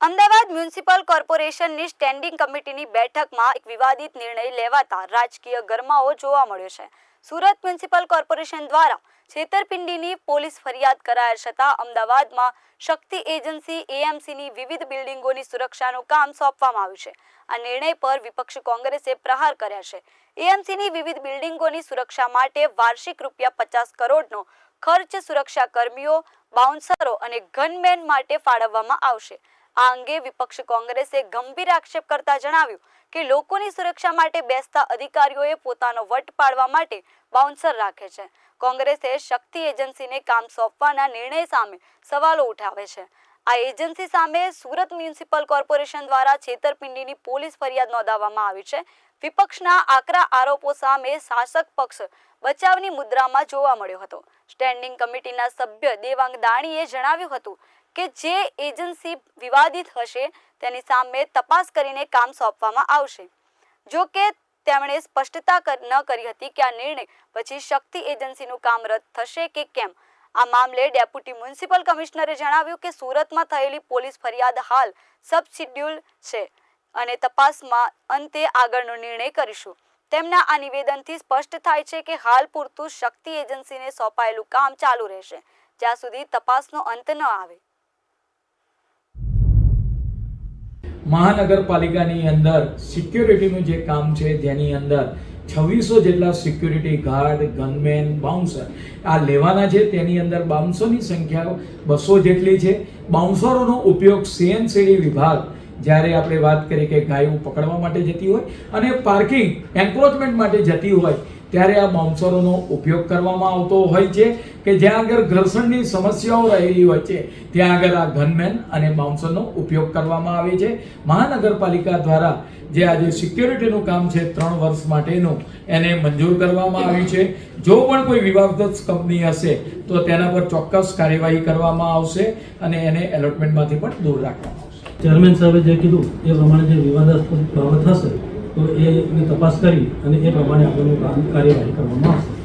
Ahmedabad municipal કોર્પોરેશનની standing કમિટીની બેઠકમાં એક વિવાદિત નિર્ણય લેવાતા રાજકીય ગરમાઓ જોવા મળ્યો છે. સુરત મ્યુનિસિપલ કોર્પોરેશન દ્વારા છેતરપિંડીની પોલીસ ફરિયાદ કરાયા છતાં અમદાવાદમાં શક્તિ એજન્સી એએમસીની વિવિધ બિલ્ડિંગોની સુરક્ષાનું કામ સોંપવામાં આવ્યું છે. આ નિર્ણય પર વિપક્ષ કોંગ્રેસે પ્રહાર કર્યા છે. એએમસીની વિવિધ બિલ્ડિંગોની સુરક્ષા માટે વાર્ષિક રૂપિયા પચાસ કરોડનો ખર્ચ સુરક્ષા કર્મીઓ બાઉન્સરો અને ગનમેન માટે ફાળવવામાં આવશે. આ અંગે વિપક્ષ કોંગ્રેસે ગંભીર આક્ષેપ કરતા જણાવ્યું કે લોકોની સુરક્ષા માટે બેસતા અધિકારીઓએ પોતાનો વટ પાડવા માટે બાઉન્સર રાખે છે. કોંગ્રેસે શક્તિ એજન્સીને કામ સોંપવાના નિર્ણય સામે સવાલો ઉઠાવે છે. આ એજન્સી સામે સુરત મ્યુનિસિપલ કોર્પોરેશન દ્વારા છેતરપિંડીની પોલીસ ફરિયાદ નોંધાવવામાં આવી છે. વિપક્ષના આકરા આરોપો સામે શાસક પક્ષ બચાવની મુદ્રામાં જોવા મળ્યો હતો. સ્ટેન્ડિંગ કમિટીના સભ્ય દેવાંગ દાણીએ જણાવ્યું હતું કે જે એજન્સી વિવાદિત હશે તેની સામે તપાસ કરીને કામ સોંપવામાં આવશે. જો કે તેમણે સ્પષ્ટતા ન કરી હતી કે આ નિર્ણય પછી શક્તિ એજન્સીનું કામ રદ થશે કે કેમ. આ મામલે ડેપ્યુટી મ્યુનિસિપલ કમિશનરે જણાવ્યું કે સુરતમાં થયેલી પોલીસ ફરિયાદ હાલ સબશિડ્યુલ છે અને તપાસમાં અંતે આગળનો નિર્ણય કરીશું. તેમના આ નિવેદનથી સ્પષ્ટ થાય છે કે હાલ પૂરતું શક્તિ એજન્સીને સોંપાયેલું કામ ચાલુ રહેશે, જ્યાં સુધી તપાસનો અંત ન આવે. મહાનગરપાલિકાની અંદર સિક્યોરિટીનું જે કામ છે, જેની અંદર છવ્વીસો જેટલા સિક્યોરિટી ગાર્ડ, ગનમેન, બાઉન્સર, આ લેવાના છે. તેની અંદર બાઉન્સરની સંખ્યા બસો જેટલી છે. બાઉન્સરોનો ઉપયોગ સીએનસીડી વિભાગ, જ્યારે આપણે વાત કરીએ કે ગાયો પકડવા માટે જતી હોય અને પાર્કિંગ, એન્ક્રોચમેન્ટ માટે જતી હોય ત્યારે આ બાઉન્સરોનો ઉપયોગ કરવામાં આવતો હોય છે કે જ્યાં આગળ ઘર્ષણની સમસ્યાઓ રહેલી હોય છે, ત્યાં આગળ આ ગનમેન અને બાઉન્સરનો ઉપયોગ કરવામાં આવે છે. મહાનગરપાલિકા દ્વારા જે આજે સિક્યોરિટીનું કામ છે, ત્રણ વર્ષ માટેનું, એને મંજૂર કરવામાં આવ્યું છે. જો પણ કોઈ વિવાદગ્રસ્ત કંપની હશે, તો તેના પર ચોક્કસ કાર્યવાહી કરવામાં આવશે અને એને એલોટમેન્ટમાંથી પણ દૂર રાખવામાં આવશે. ચેરમેન સાહેબે જે કીધું, એ પ્રમાણે જે વિવાદાસ્પદ બાબત હશે તો એની તપાસ કરી અને એ પ્રમાણે આગળનું કામ કાર્યવાહી કરવામાં આવશે.